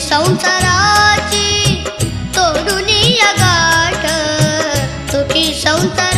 संसाराची तोडून गाठ. तुटी संसार